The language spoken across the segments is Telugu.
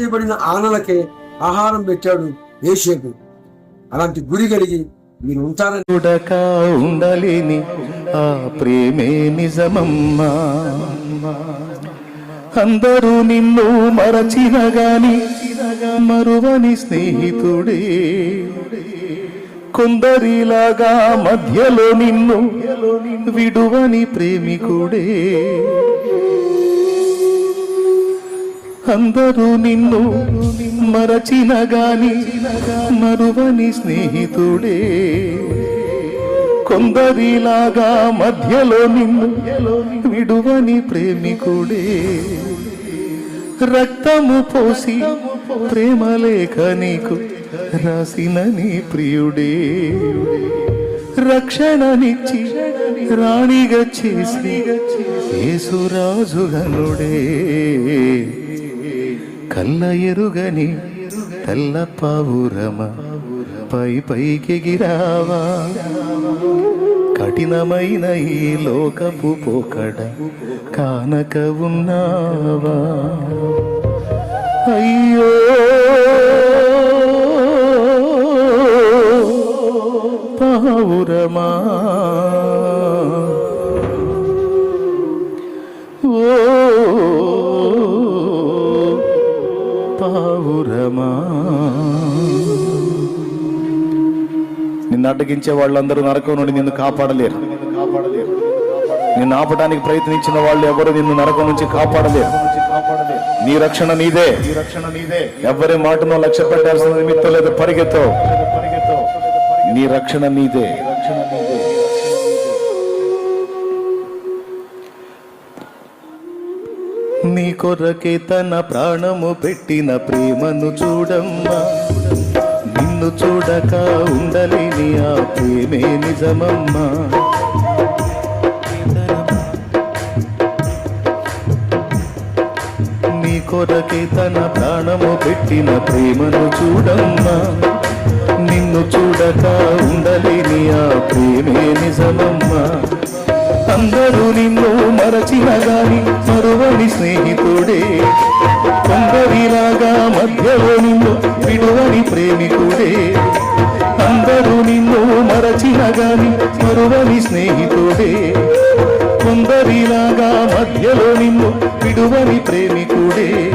చేయబడిన ఆనలకే ఆహారం పెట్టాడు ఏషియకు అలాంటి గురి కలిగి మీరు ఉంటారని. చూడక ఉండలేని ఆ ప్రేమే నిజమమ్మా. అందరూ నిన్ను మరచిన గాని మరువని స్నేహితుడే. కొందరిలాగా మధ్యలో నిన్ను విడువని ప్రేమికుడే. అందరూ నిన్ను మరచిన గాని మరువని స్నేహితుడే. కొందరిలాగా మధ్యలో నిన్ను విడువని ప్రేమికుడే. రక్తము పోసి ప్రేమ లేఖ నీకు రాసిన నీ ప్రియుడే. రక్షణనిచ్చి రాణిగా చేసి యేసురాజుగనుడే. కళ్ళ ఎరుగని తెల్ల పావురమ పై పైకెగిరావా. కఠినమైన ఈ లోకపు పోకడ కానక ఉన్నావా. అయ్యో పావురమా ఓ పావురమా? నిన్ను అడ్డగించే వాళ్ళందరూ నరకం నుండి నిన్ను కాపాడలేరు. నిన్ను ఆపడానికి ప్రయత్నించిన వాళ్ళు ఎవరు నిన్ను నరకం నుంచి కాపాడలేరు. నీ రక్షణ నీదే. నీ రక్షణ నీదే ఎవరి మాటను లక్ష్య పెట్టాల్సిన నిమిత్తం లేదు పరిగెత్తో. నీ రక్షణ నీదే. రక్షణ నీదే నీ కొరకే తన ప్రాణము పెట్టిన ప్రేమను చూడమ్మా. నిన్ను చూడక ఉండలేని ఆ ప్రేమే నిజమమ్మా. నీ కొరకే తన ప్రాణము పెట్టిన ప్రేమను చూడమ్మా. నిన్ను చూడక ఉండలేని ఆ ప్రేమే నిజమమ్మా. అందరూ నిన్ను మరచిన గాని మరువని స్నేహితుడే. కొందరిలాగా మధ్యలో నిన్ను విడువని ప్రేమికుడే. అందరూ నిన్ను మరచిన గాని మరువని స్నేహితుడే. కొందరిలాగా మధ్యలో నిన్ను విడువని ప్రేమికుడే.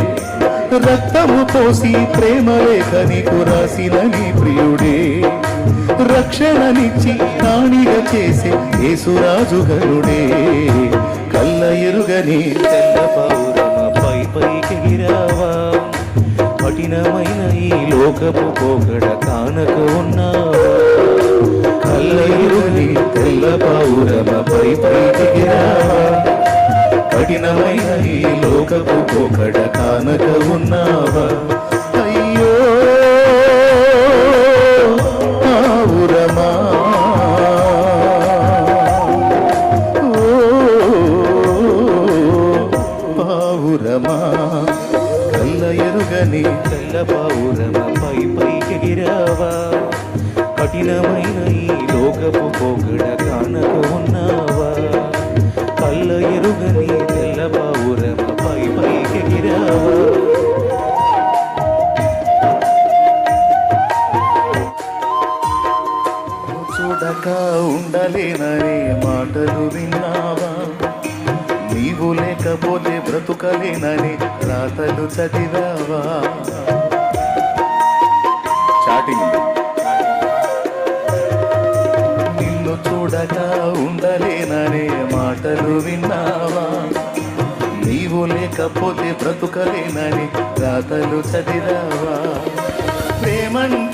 రక్తము పోసి ప్రేమ లేఖ నీకు రాసిన నీ ప్రియుడే. రక్షణనిచ్చి కాణిగా చేసే యేసురాజు గరుడే. కళ్ళ ఎరుగని తెల్ల పౌరమ పై పైకి గిరావా కఠినమైన ఈ లోకపు పోకడ కానక ఉన్నావా? కళ్ళ ఎరుగని తెల్ల పౌరమ పై పైకి కఠినమైన ఈ లోకపు పోకడ కానక ఉన్నావా అయ్యో పావురమా ఓ పావురమా కళ్ళ ఎరుగని తెల్ల పావురమ పై పైకి గిరావా కఠినమైన ఈ లోకపు పోకడ కానక ఉన్నావా చూడక ఉండలేననే మాటలు విన్నావా? నీవు లేకపోతే బ్రతుకలేనని రాతలు చదివావా? చాటింగ్. నిన్ను చూడక ఉండలేననే మాటలు విన్నావా? నీవు లేకపోతే బ్రతుకలేనని రాతలు చదివావా? ప్రేమంటేనే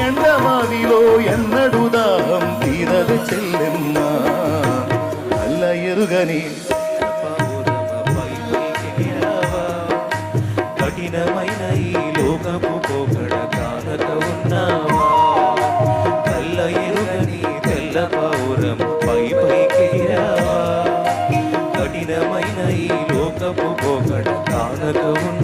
ఎండ వాదిలో ఎన్నడు దాహం తీరదు చెల్లెమ్మ అల్ల ఎరుగని కఠినమైన ఈ లోకపు పోకడ కానక ఉన్నావా కల్ల ఎరుగని తెల్ల పౌరం పై పైకి రావా కఠినమైన ఈ లోకపు పోకడ కానక ఉన్నావా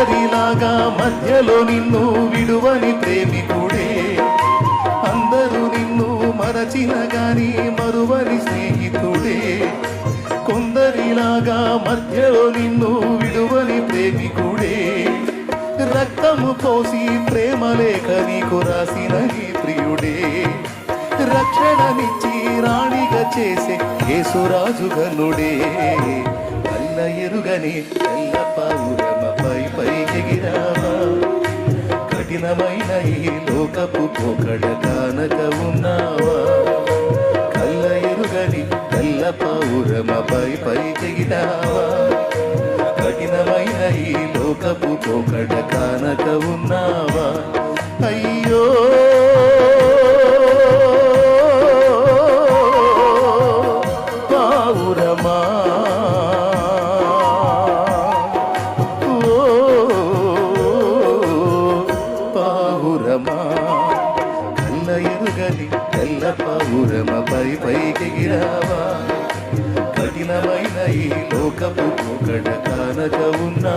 అందరిలాగా మధ్యలో నిన్ను విడువని ప్రేమికుడే. అందరూ నిన్ను మరచిన గాని మరువని స్నేహితుడే. కొందరిలాగా మధ్యలో నిన్ను విడువని ప్రేమికుడే. రక్తము పోసి ప్రేమ లేఖ నీకు రాసిన ప్రియుడే. రక్షణనిచ్చి రాణిగా చేసే యేసురాజు గనుడే అల్ల ఎరుగని తెల్ల పావురమపై పైకెగిరావా కఠినమైన ఈ లోకపు పోకడ కానక ఉన్నావా? కళ్ళ ఎరుగని తెల్ల పావురమపై పైకెగిరావా కఠినమైన ఈ లోకపు పోకడ కానక ఉన్నావా? అయ్యో పౌరమా? కల్ల ఎరుగని తెల్ల పౌరమ పై పైకెగిరావా కఠినమైన ఈ లోకపు పొగడ కానక ఉన్నా?